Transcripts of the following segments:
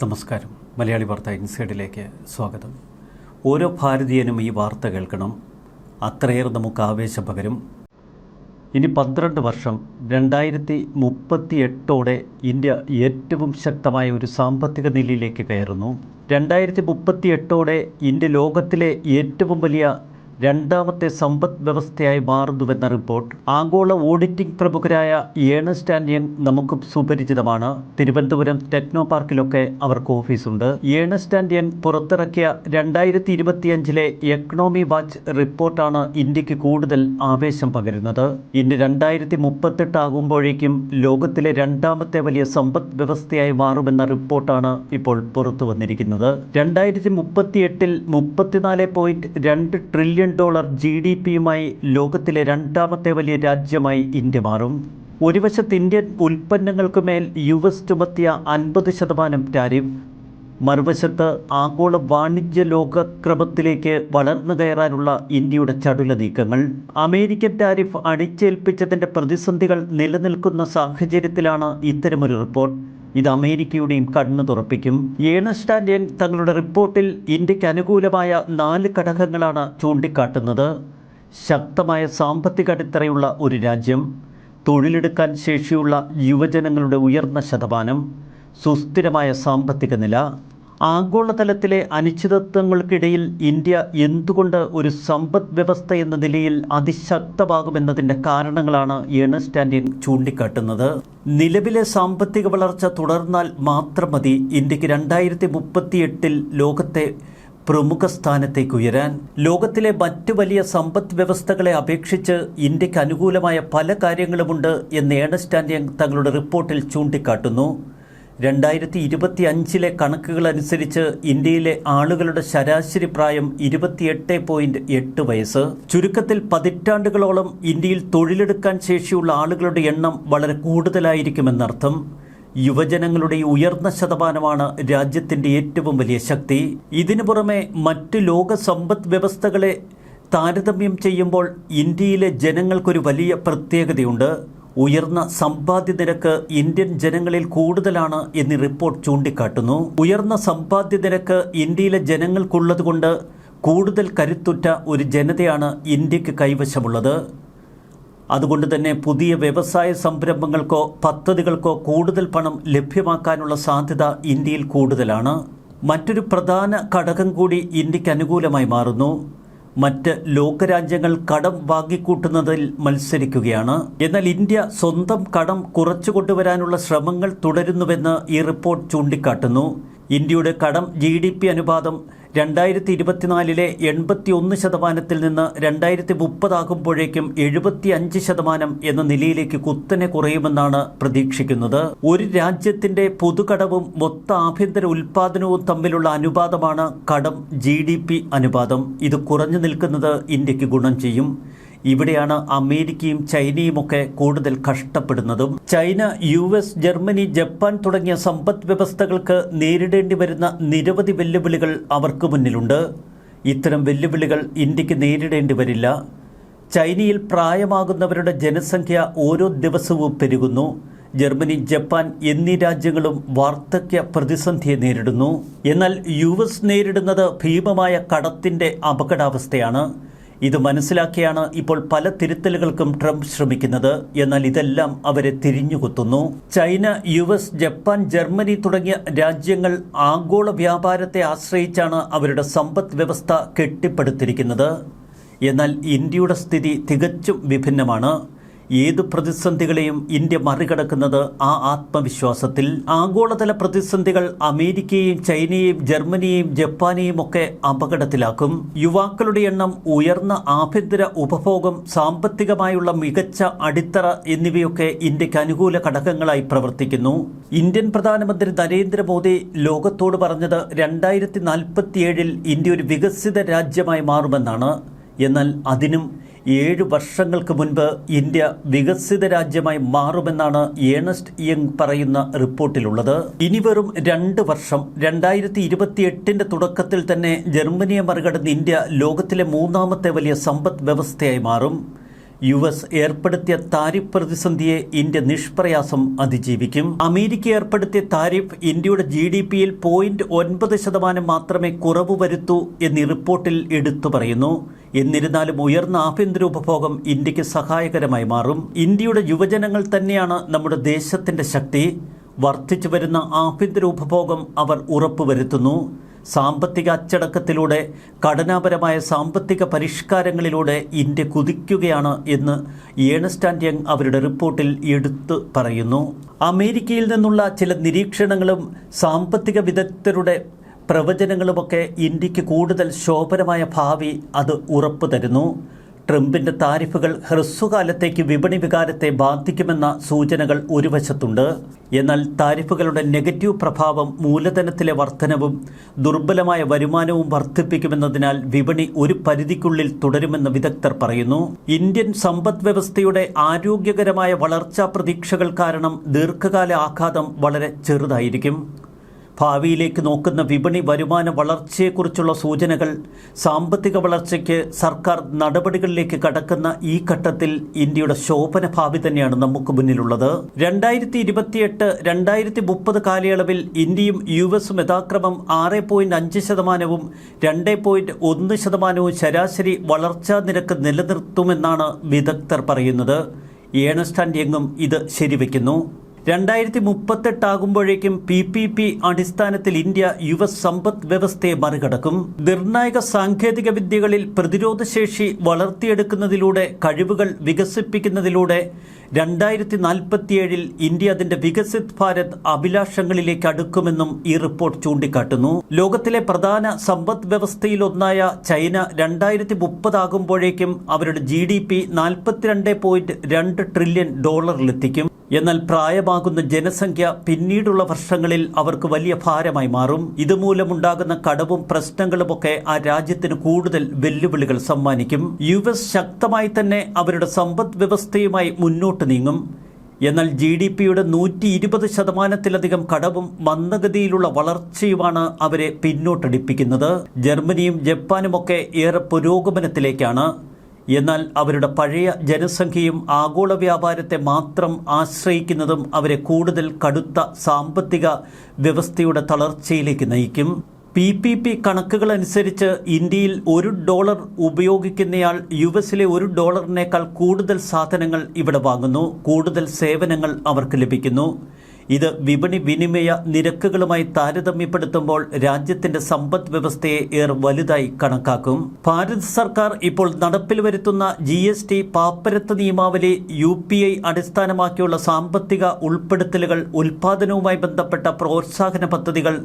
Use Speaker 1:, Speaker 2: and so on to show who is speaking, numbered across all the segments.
Speaker 1: നമസ്കാരം. മലയാളി വാർത്ത ഇൻസൈഡിലേക്ക് സ്വാഗതം. ഓരോ ഭാരതീയനും ഈ വാർത്ത കേൾക്കണം. അത്രയേറെ നമുക്ക് ആവേശം പകരും. ഇനി പന്ത്രണ്ട് വർഷം രണ്ടായിരത്തി മുപ്പത്തി എട്ടോടെ ഇന്ത്യ ഏറ്റവും ശക്തമായ ഒരു സാമ്പത്തിക നിലയിലേക്ക് കയറുന്നു. രണ്ടായിരത്തി മുപ്പത്തി എട്ടോടെ ഇന്ത്യ ലോകത്തിലെ ഏറ്റവും വലിയ രണ്ടാമത്തെ സമ്പദ് വ്യവസ്ഥയായി മാറുന്നുവെന്ന റിപ്പോർട്ട്. ആഗോള ഓഡിറ്റിംഗ് പ്രമുഖരായ ഏണസ്റ്റ് ആൻഡ് നമുക്ക് സുപരിചിതമാണ്. തിരുവനന്തപുരം ടെക്നോ പാർക്കിലൊക്കെ അവർക്ക് ഓഫീസുണ്ട്. ഏണസ്റ്റ് ആൻഡ് പുറത്തിറക്കിയ രണ്ടായിരത്തി ഇരുപത്തിയഞ്ചിലെ എക്കണോമി വാച്ച് റിപ്പോർട്ടാണ് ഇന്ത്യയ്ക്ക് കൂടുതൽ ആവേശം പകരുന്നത്. ഇന്ന് രണ്ടായിരത്തി മുപ്പത്തെട്ട് ആകുമ്പോഴേക്കും ലോകത്തിലെ രണ്ടാമത്തെ വലിയ സമ്പദ് വ്യവസ്ഥയായി മാറുമെന്ന റിപ്പോർട്ടാണ് ഇപ്പോൾ പുറത്തു വന്നിരിക്കുന്നത് രണ്ടായിരത്തി മുപ്പത്തിയെട്ടിൽ മുപ്പത്തിനാല് പോയിന്റ് രണ്ട് ട്രില്യൺ ഡോളർ ജി ഡി പിയുമായി ലോകത്തിലെ രണ്ടാമത്തെ വലിയ രാജ്യമായി ഇന്ത്യ മാറും. ഒരു വശത്ത് ഇന്ത്യൻ ഉൽപ്പന്നങ്ങൾക്ക് മേൽ യു എസ് ചുമത്തിയ അൻപത് ശതമാനം ടാരിഫ് മറുവശത്ത് ആഗോള വാണിജ്യ ലോകക്രമത്തിലേക്ക് വളർന്നു കയറാനുള്ള ഇന്ത്യയുടെ ചടുല നീക്കങ്ങൾ. അമേരിക്കൻ ടാരിഫ് അടിച്ചേൽപ്പിച്ചതിന്റെ പ്രതിസന്ധികൾ നിലനിൽക്കുന്ന സാഹചര്യത്തിലാണ് ഇത്തരമൊരു റിപ്പോർട്ട് ഇത് അമേരിക്കയുടെയും കണ്ണ് തുറപ്പിക്കും. ഏണസ്റ്റ് ആൻഡ് തങ്ങളുടെ റിപ്പോർട്ടിൽ ഇന്ത്യയ്ക്ക് അനുകൂലമായ നാല് ഘടകങ്ങളാണ് ചൂണ്ടിക്കാട്ടുന്നത്. ശക്തമായ സാമ്പത്തിക അടിത്തറയുള്ള ഒരു രാജ്യം തൊഴിലെടുക്കാൻ ശേഷിയുള്ള യുവജനങ്ങളുടെ ഉയർന്ന ശതമാനം സുസ്ഥിരമായ സാമ്പത്തിക നില ആഗോളതലത്തിലെ അനിശ്ചിതത്വങ്ങൾക്കിടയിൽ ഇന്ത്യ എന്തുകൊണ്ട് ഒരു സമ്പദ് വ്യവസ്ഥ എന്ന നിലയിൽ അതിശക്തമാകുമെന്നതിന്റെ കാരണങ്ങളാണ് ഏണസ്റ്റ് ചൂണ്ടിക്കാട്ടുന്നത്. നിലവിലെ സാമ്പത്തിക വളർച്ച തുടർന്നാൽ മാത്രം മതി ഇന്ത്യയ്ക്ക് രണ്ടായിരത്തി മുപ്പത്തിയെട്ടിൽ ലോകത്തെ പ്രമുഖ സ്ഥാനത്തേക്ക് ഉയരാൻ ലോകത്തിലെ മറ്റു വലിയ സമ്പദ് വ്യവസ്ഥകളെ അപേക്ഷിച്ച് ഇന്ത്യയ്ക്ക് അനുകൂലമായ പല കാര്യങ്ങളുമുണ്ട് എന്ന് ഏണസ്റ്റ് തങ്ങളുടെ റിപ്പോർട്ടിൽ ചൂണ്ടിക്കാട്ടുന്നു. രണ്ടായിരത്തി ഇരുപത്തി അഞ്ചിലെ കണക്കുകൾ അനുസരിച്ച് ഇന്ത്യയിലെ ആളുകളുടെ ശരാശരി പ്രായം ഇരുപത്തിയെട്ട് പോയിന്റ് എട്ട് വയസ്സ്. ചുരുക്കത്തിൽ പതിറ്റാണ്ടുകളോളം ഇന്ത്യയിൽ തൊഴിലെടുക്കാൻ ശേഷിയുള്ള ആളുകളുടെ എണ്ണം വളരെ കൂടുതലായിരിക്കുമെന്നർത്ഥം. യുവജനങ്ങളുടെ ഉയർന്ന ശതമാനമാണ് രാജ്യത്തിന്റെ ഏറ്റവും വലിയ ശക്തി. ഇതിനു പുറമെ മറ്റ് ലോക സമ്പദ് വ്യവസ്ഥകളെ താരതമ്യം ചെയ്യുമ്പോൾ ഇന്ത്യയിലെ ജനങ്ങൾക്കൊരു വലിയ പ്രത്യേകതയുണ്ട്. ഉയർന്ന സമ്പാദ്യ നിരക്ക് ഇന്ത്യൻ ജനങ്ങളിൽ കൂടുതലാണ് എന്ന് റിപ്പോർട്ട് ചൂണ്ടിക്കാട്ടുന്നു. ഉയർന്ന സമ്പാദ്യ നിരക്ക് ഇന്ത്യയിലെ ജനങ്ങൾക്കുള്ളതുകൊണ്ട് കൂടുതൽ കരുത്തുറ്റ ഒരു ജനതയാണ് ഇന്ത്യയ്ക്ക് കൈവശമുള്ളത്. അതുകൊണ്ട് തന്നെ പുതിയ വ്യവസായ സംരംഭങ്ങൾക്കോ പദ്ധതികൾക്കോ കൂടുതൽ പണം ലഭ്യമാക്കാനുള്ള സാധ്യത ഇന്ത്യയിൽ കൂടുതലാണ്. മറ്റൊരു പ്രധാന ഘടകം കൂടി ഇന്ത്യയ്ക്ക് അനുകൂലമായി മാറുന്നു. മറ്റ് ലോകരാജ്യങ്ങൾ കടം വാങ്ങിക്കൂട്ടുന്നതിൽ മത്സരിക്കുകയാണ്. എന്നാൽ ഇന്ത്യ സ്വന്തം കടം കുറച്ചു കൊണ്ടുവരാനുള്ള ശ്രമങ്ങൾ തുടരുന്നുവെന്ന് ഈ റിപ്പോർട്ട് ചൂണ്ടിക്കാട്ടുന്നു. ഇന്ത്യയുടെ കടം ജി അനുപാതം രണ്ടായിരത്തി ഇരുപത്തിനാലിലെ എൺപത്തി ഒന്ന് ശതമാനത്തിൽ നിന്ന് രണ്ടായിരത്തി മുപ്പതാകുമ്പോഴേക്കും എഴുപത്തി അഞ്ച് ശതമാനം എന്ന നിലയിലേക്ക് കുത്തനെ കുറയുമെന്നാണ് പ്രതീക്ഷിക്കുന്നത്. ഒരു രാജ്യത്തിന്റെ പൊതുകടവും മൊത്ത ആഭ്യന്തര ഉൽപാദനവും തമ്മിലുള്ള അനുപാതമാണ് കടം ജി അനുപാതം. ഇത് കുറഞ്ഞു നിൽക്കുന്നത് ഇന്ത്യയ്ക്ക് ഗുണം ചെയ്യും. ഇവിടെയാണ് അമേരിക്കയും ചൈനയും ഒക്കെ കൂടുതൽ കഷ്ടപ്പെടുന്നതും. China U S Germany Japan തുടങ്ങിയ സമ്പദ് വ്യവസ്ഥകൾക്ക് നേരിടേണ്ടി വരുന്ന നിരവധി വെല്ലുവിളികൾ അവർക്ക് മുന്നിലുണ്ട്. ഇത്തരം വെല്ലുവിളികൾ ഇന്ത്യയ്ക്ക് നേരിടേണ്ടി വരില്ല. ചൈനയിൽ പ്രായമാകുന്നവരുടെ ജനസംഖ്യ ഓരോ ദിവസവും പെരുകുന്നു. ജർമ്മനി ജപ്പാൻ എന്നീ രാജ്യങ്ങളും വാർദ്ധക്യ പ്രതിസന്ധിയെ നേരിടുന്നു. എന്നാൽ യു എസ് നേരിടുന്നത് ഭീമമായ കടത്തിന്റെ അപകടാവസ്ഥയാണ്. ഇത് മനസ്സിലാക്കിയാണ് ഇപ്പോൾ പല തിരുത്തലുകൾക്കും ട്രംപ് ശ്രമിക്കുന്നത്. എന്നാൽ ഇതെല്ലാം അവരെ തിരിഞ്ഞുകുത്തുന്നു. China U S Japan Germany തുടങ്ങിയ രാജ്യങ്ങൾ ആഗോള വ്യാപാരത്തെ ആശ്രയിച്ചാണ് അവരുടെ സമ്പദ് വ്യവസ്ഥ കെട്ടിപ്പടുത്തിരിക്കുന്നത്. എന്നാൽ ഇന്ത്യയുടെ സ്ഥിതി തികച്ചും വിഭിന്നമാണ്. ഏതു പ്രതിസന്ധികളെയും ഇന്ത്യ മറികടക്കുന്നത് ആ ആത്മവിശ്വാസത്തിൽ. ആഗോളതല പ്രതിസന്ധികൾ അമേരിക്കയെയും ചൈനയെയും ജർമ്മനിയെയും ജപ്പാനെയും ഒക്കെ അപകടത്തിലാക്കും. യുവാക്കളുടെ എണ്ണം ഉയർന്ന ആഭ്യന്തര ഉപഭോഗം സാമ്പത്തികമായുള്ള മികച്ച അടിത്തറ എന്നിവയൊക്കെ ഇന്ത്യയ്ക്ക് അനുകൂല ഘടകങ്ങളായി പ്രവർത്തിക്കുന്നു. ഇന്ത്യൻ പ്രധാനമന്ത്രി നരേന്ദ്രമോദി ലോകത്തോട് പറഞ്ഞത് രണ്ടായിരത്തി നാൽപ്പത്തിയേഴിൽ ഇന്ത്യ ഒരു വികസിത രാജ്യമായി മാറുമെന്നാണ്. എന്നാൽ അതിനും ഏഴ് വർഷങ്ങൾക്ക് മുൻപ് ഇന്ത്യ വികസിത രാജ്യമായി മാറുമെന്നാണ് ഏണസ്റ്റ് യങ് പറയുന്ന റിപ്പോർട്ടിലുള്ളത്. ഇനി വെറും രണ്ട് വർഷം രണ്ടായിരത്തി ഇരുപത്തി എട്ടിന്റെ തുടക്കത്തിൽ തന്നെ ജർമ്മനിയെ മറികടന്ന് ഇന്ത്യ ലോകത്തിലെ മൂന്നാമത്തെ വലിയ സമ്പദ് വ്യവസ്ഥയായി മാറും. യു എസ് ഏർപ്പെടുത്തിയ താരിഫ് പ്രതിസന്ധിയെ ഇന്ത്യ നിഷ്പ്രയാസം അതിജീവിക്കും. അമേരിക്ക ഏർപ്പെടുത്തിയ താരിഫ് ഇന്ത്യയുടെ ജി ഡി പിയിൽ പോയിന്റ് ഒൻപത് ശതമാനം മാത്രമേ കുറവ് വരുത്തൂ എന്നീ റിപ്പോർട്ടിൽ എടുത്തു പറയുന്നു. എന്നിരുന്നാലും ഉയർന്ന ആഭ്യന്തര ഉപഭോഗം ഇന്ത്യയ്ക്ക് സഹായകരമായി മാറും. ഇന്ത്യയുടെ യുവജനങ്ങൾ തന്നെയാണ് നമ്മുടെ ദേശത്തിന്റെ ശക്തി. വർദ്ധിച്ചു വരുന്ന ആഭ്യന്തര ഉപഭോഗം അവർ ഉറപ്പുവരുത്തുന്നു. സാമ്പത്തിക അച്ചടക്കത്തിലൂടെ ഘടനാപരമായ സാമ്പത്തിക പരിഷ്കാരങ്ങളിലൂടെ ഇന്ത്യ കുതിക്കുകയാണ് എന്ന് ഏണസ്റ്റ് ആൻഡ് യങ് അവരുടെ റിപ്പോർട്ടിൽ എടുത്തു പറയുന്നു. അമേരിക്കയിൽ നിന്നുള്ള ചില നിരീക്ഷണങ്ങളും സാമ്പത്തിക വിദഗ്ധരുടെ പ്രവചനങ്ങളുമൊക്കെ ഇന്ത്യയ്ക്ക് കൂടുതൽ ശോഭനമായ ഭാവി അത് ഉറപ്പു തരുന്നു ട്രംപിന്റെ താരിഫുകൾ ഹ്രസ്വകാലത്തേക്ക് വിപണി വികാരത്തെ ബാധിക്കുമെന്ന സൂചനകൾ ഒരു വശത്തുണ്ട്. എന്നാൽ താരിഫുകളുടെ നെഗറ്റീവ് പ്രഭാവം മൂലധനത്തിലെ വർധനവും ദുർബലമായ വരുമാനവും വർദ്ധിപ്പിക്കുമെന്നതിനാൽ വിപണി ഒരു പരിധിക്കുള്ളിൽ തുടരുമെന്ന് വിദഗ്ധർ പറയുന്നു. ഇന്ത്യൻ സമ്പദ് വ്യവസ്ഥയുടെ ആരോഗ്യകരമായ വളർച്ചാ പ്രതീക്ഷകൾ കാരണം ദീർഘകാല ആഘാതം വളരെ ചെറുതായിരിക്കും. ഭാവിയിലേക്ക് നോക്കുന്ന വിപണി വരുമാന വളർച്ചയെക്കുറിച്ചുള്ള സൂചനകൾ സാമ്പത്തിക വളർച്ചയ്ക്ക് സർക്കാർ നടപടികളിലേക്ക് കടക്കുന്ന ഈ ഘട്ടത്തിൽ ഇന്ത്യയുടെ ശോഭന ഭാവി തന്നെയാണ് നമുക്ക് മുന്നിലുള്ളത്. രണ്ടായിരത്തി ഇരുപത്തിയെട്ട് രണ്ടായിരത്തി മുപ്പത് കാലയളവിൽ ഇന്ത്യയും യു എസും യഥാക്രമം ആറ് പോയിന്റ് അഞ്ച് ശതമാനവും രണ്ട് പോയിന്റ് ഒന്ന് ശതമാനവും ശരാശരി വളർച്ചാ നിരക്ക് നിലനിർത്തുമെന്നാണ് വിദഗ്ധർ പറയുന്നത്. ഏണസ്റ്റ് ആൻഡ് യങ്ങും ഇത് ശരിവെക്കുന്നു. രണ്ടായിരത്തി മുപ്പത്തെട്ടാകുമ്പോഴേക്കും പി പി പി അടിസ്ഥാനത്തിൽ ഇന്ത്യ യുവ സമ്പദ് വ്യവസ്ഥയെ മറികടക്കും. നിർണായക സാങ്കേതിക വിദ്യകളിൽ പ്രതിരോധശേഷി വളർത്തിയെടുക്കുന്നതിലൂടെ കഴിവുകൾ വികസിപ്പിക്കുന്നതിലൂടെ രണ്ടായിരത്തി നാൽപ്പത്തിയേഴിൽ ഇന്ത്യ അതിന്റെ വികസിത് ഭാരത് അഭിലാഷങ്ങളിലേക്ക് അടുക്കുമെന്നും ഈ റിപ്പോർട്ട് ചൂണ്ടിക്കാട്ടുന്നു. ലോകത്തിലെ പ്രധാന സമ്പദ് വ്യവസ്ഥയിലൊന്നായ ചൈന രണ്ടായിരത്തി മുപ്പതാകുമ്പോഴേക്കും അവരുടെ ജി ഡി പി നാൽപ്പത്തിരണ്ട് പോയിന്റ് രണ്ട് ട്രില്യൺ ഡോളറിലെത്തിക്കും. എന്നാൽ പ്രായമാകുന്ന ജനസംഖ്യ പിന്നീടുള്ള വർഷങ്ങളിൽ അവർക്ക് വലിയ ഭാരമായി മാറും. ഇതുമൂലമുണ്ടാകുന്ന കടവും പ്രശ്നങ്ങളുമൊക്കെ ആ രാജ്യത്തിന് കൂടുതൽ വെല്ലുവിളികൾ സമ്മാനിക്കും. യു എസ് ശക്തമായി തന്നെ അവരുടെ സമ്പദ് വ്യവസ്ഥയുമായി മുന്നോട്ട് നീങ്ങും. എന്നാൽ ജി ഡി പിയുടെ നൂറ്റി ഇരുപത് ശതമാനത്തിലധികം കടവും മന്ദഗതിയിലുള്ള വളർച്ചയുമാണ് അവരെ പിന്നോട്ടടിപ്പിക്കുന്നത്. ജർമ്മനിയും ജപ്പാനുമൊക്കെ ഏറെ പുരോഗമനത്തിലേക്കാണ്. എന്നാൽ അവരുടെ പഴയ ജനസംഖ്യയും ആഗോള വ്യാപാരത്തെ മാത്രം ആശ്രയിക്കുന്നതും അവരെ കൂടുതൽ കടുത്ത സാമ്പത്തിക വ്യവസ്ഥയുടെ തളർച്ചയിലേക്ക് നയിക്കും. പി പി പി കണക്കുകൾ അനുസരിച്ച് ഇന്ത്യയിൽ ഒരു ഡോളർ ഉപയോഗിക്കുന്നയാൾ യു എസിലെ ഒരു ഡോളറിനേക്കാൾ കൂടുതൽ സാധനങ്ങൾ ഇവിടെ വാങ്ങുന്നു. കൂടുതൽ സേവനങ്ങൾ അവർക്ക് ലഭിക്കുന്നു. ഇത് വിപണി വിനിമയ നിരക്കുകളുമായി താരതമ്യപ്പെടുത്തുമ്പോൾ രാജ്യത്തിന്റെ സമ്പദ് വ്യവസ്ഥയെ ഏറെ വലുതായി കണക്കാക്കും. ഭാരത് സർക്കാർ ഇപ്പോൾ നടപ്പിൽ വരുത്തുന്ന ജി എസ് ടി പാപ്പരത്ത് നിയമാവലി യു പി ഐ അടിസ്ഥാനമാക്കിയുള്ള സാമ്പത്തിക ഉൾപ്പെടുത്തലുകൾ ഉൽപാദനവുമായി ബന്ധപ്പെട്ട പ്രോത്സാഹന പദ്ധതികൾ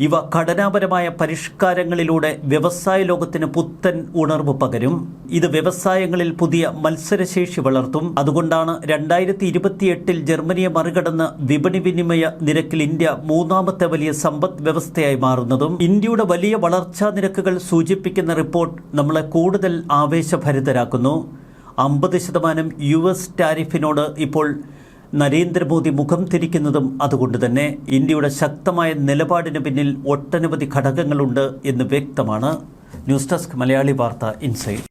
Speaker 1: ഇവ ഘടനാപരമായ പരിഷ്കാരങ്ങളിലൂടെ വ്യവസായ ലോകത്തിന് പുത്തൻ ഉണർവ് പകരും. ഇത് വ്യവസായങ്ങളിൽ പുതിയ മത്സരശേഷി വളർത്തും. അതുകൊണ്ടാണ് രണ്ടായിരത്തി ഇരുപത്തിയെട്ടിൽ ജർമ്മനിയെ മറികടന്ന് വിപണി വിനിമയ നിരക്കിൽ ഇന്ത്യ മൂന്നാമത്തെ വലിയ സമ്പദ് വ്യവസ്ഥയായി മാറുന്നതും. ഇന്ത്യയുടെ വലിയ വളർച്ചാ നിരക്കുകൾ സൂചിപ്പിക്കുന്ന റിപ്പോർട്ട് നമ്മളെ കൂടുതൽ ആവേശഭരിതരാക്കുന്നു. അമ്പത് ശതമാനം യു എസ് ടാരിഫിനോട് ഇപ്പോൾ നരേന്ദ്രമോദി മുഖം തിരിക്കുന്നതും അതുകൊണ്ട് തന്നെ ഇന്ത്യയുടെ ശക്തമായ നിലപാടിന് പിന്നിൽ ഒട്ടനവധി ഘടകങ്ങളുണ്ട് എന്ന് വ്യക്തമാണ് ന്യൂസ് ഡെസ്ക് മലയാളി വാർത്ത ഇൻസൈറ്റ്.